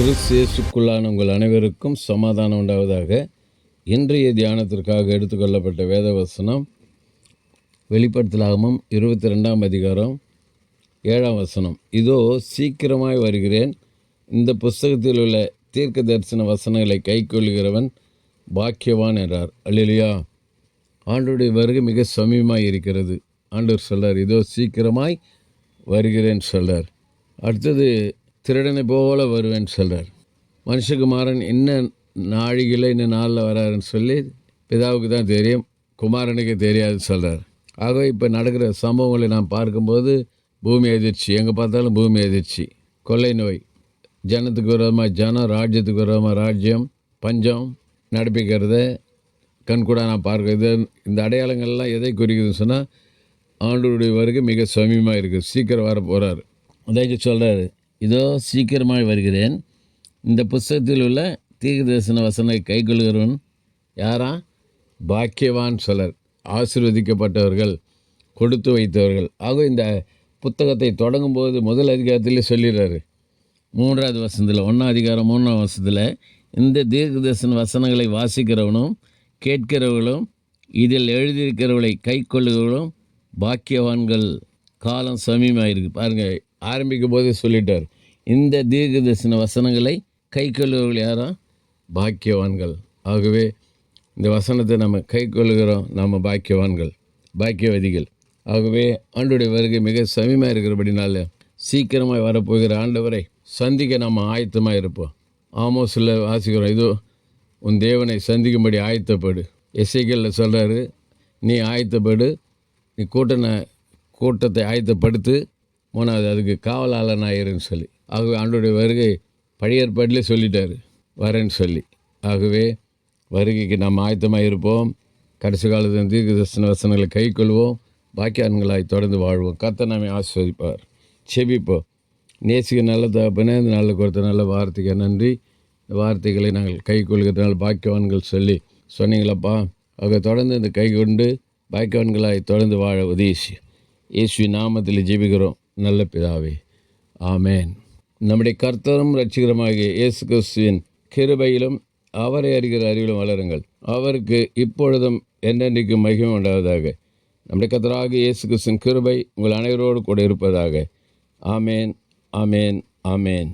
கிறிஸ்தியேசுக்குள்ளான உங்கள் அனைவருக்கும் சமாதானம் உண்டாவதாக இன்றைய தியானத்திற்காக எடுத்துக்கொள்ளப்பட்ட வேத வசனம் வெளிப்படுத்தலாகமும் இருபத்தி ரெண்டாம் அதிகாரம் ஏழாம் வசனம். இதோ சீக்கிரமாய் வருகிறேன். இந்த புஸ்தகத்தில் உள்ள தீர்க்க தரிசன வசனங்களை கைக்கொள்கிறவன் பாக்கியவான் என்றார். அல்லையா ஆண்டுடைய வருகை மிக சமீபமாக இருக்கிறது. ஆண்டவர் சொல்றார் இதோ சீக்கிரமாய் வருகிறேன் சொல்றார். அடுத்தது திருடனை போல வருவேன் சொல்கிறார் மனுஷகுமாரன் என்ன நாழிகையில் என்ன நாளில் வராருன்னு சொல்லி பிதாவுக்கு தான் தெரியும் குமாரனுக்கு தெரியாது சொல்கிறார் ஆக இப்போ நடக்கிற சம்பவங்களை நாம் பார்க்கும்போது பூமி எதிர்ச்சி எங்கே பார்த்தாலும் பூமி எதிர்ச்சி கொள்ளை நோய். ஜனத்துக்கு விரோதமாக ஜனம் ராஜ்யத்துக்கு விரோதமாக ராஜ்யம் பஞ்சம் நடப்பிக்கிறத கண்கூடாக நான் பார்க்குறது இந்த அடையாளங்கள்லாம் எதை குறிக்குதுன்னு சொன்னால் ஆண்டுடைய வருகை மிக சமீபமாக இருக்குது சீக்கிரம் வர போகிறார் அதைக்கு சொல்கிறாரு இதோ சீக்கிரமாக வருகிறேன். இந்த புஸ்தகத்தில் உள்ள தீர்க்க தரிசன வசனை கைக்கொள்கிறவன் யாரா? பாக்கியவான் சொலர் ஆசிர்வதிக்கப்பட்டவர்கள் கொடுத்து வைத்தவர்கள். ஆக இந்த புத்தகத்தை தொடங்கும் போது முதல் அதிகாரத்திலே சொல்லிடுறாரு. மூன்றாவது வசனத்தில் ஒன்றாம் அதிகாரம் மூணாம் வசத்தில் இந்த தீர்க்க தரிசன வசனங்களை வாசிக்கிறவனும் கேட்கிறவர்களும் இதில் எழுதியிருக்கிறவர்களை கை கொள்ளுகிறவர்களும் பாக்கியவான்கள் காலம் சமீபமாக இருக்குது பாருங்கள் ஆரம்பிக்கும் போதே சொல்லிட்டார். இந்த தீர்க்க தரிசன வசனங்களை கை கொள்ளுகிறவர்கள் யாரா? பாக்கியவான்கள். ஆகவே இந்த வசனத்தை நம்ம கை கொள்ளுகிறோம் நம்ம பாக்கியவான்கள் பாக்கியவதிகள். ஆகவே ஆண்டுடைய வருகை மிக சமீபமாக இருக்கிறபடினால சீக்கிரமாக வரப்போகிற ஆண்டவரை சந்திக்க நம்ம ஆயத்தமாக இருப்போம். ஆமோஸில் வாசிக்கிறோம் இதோ உன் தேவனை சந்திக்கும்படி ஆயத்தப்படு. எஸ்ஐகளில் சொல்கிறாரு நீ ஆயத்தப்படு. நீ கூட்டனை கூட்டத்தை ஆயத்தப்படுத்து மூணாவது அதுக்கு காவலாளன் ஆயிருன்னு சொல்லி. ஆகவே ஆண்டுடைய வருகை பழைய ஏற்பாட்டிலே சொல்லிட்டார். வரேன்னு சொல்லி. ஆகவே வருகைக்கு நாம் ஆயத்தமாக இருப்போம் கடைசி காலத்தில் தீர்க்க தரிசன வசனங்களை கை கொள்வோம் பாக்கியான்களாய் தொடர்ந்து வாழ்வோம். கத்த நாமே ஆஸ்வதிப்பார் செபிப்போம் நேசிக்க நல்ல தகப்பனே இந்த நல்ல கொடுத்த நல்ல வார்த்தைக்கு நன்றி. இந்த வார்த்தைகளை நாங்கள் கை கொள்கிறதுனால பாக்கியவான்கள் சொல்லி சொன்னீங்களப்பா. ஆக தொடர்ந்து இந்த கை கொண்டு பாக்கியவான்களாய் தொடர்ந்து வாழ உதேசி இயேசு நாமத்தில் ஜெபிக்கிறோம். நல்ல பிதாவே. ஆமேன். நம்முடைய கர்த்தரும் ரட்சிகரமாகிய இயேசு கிறிஸ்துவின் கிருபையிலும் அவரை அறிகிற அறிவிலும் வளருங்கள். அவருக்கு இப்பொழுதும் என்றென்றைக்கும் மகிமை உண்டாவதாக. நம்முடைய கர்த்தராக இயேசு கிறிஸ்துவின் கிருபை உங்கள் அனைவரோடு கூட இருப்பதாக. ஆமேன் ஆமேன் ஆமேன்.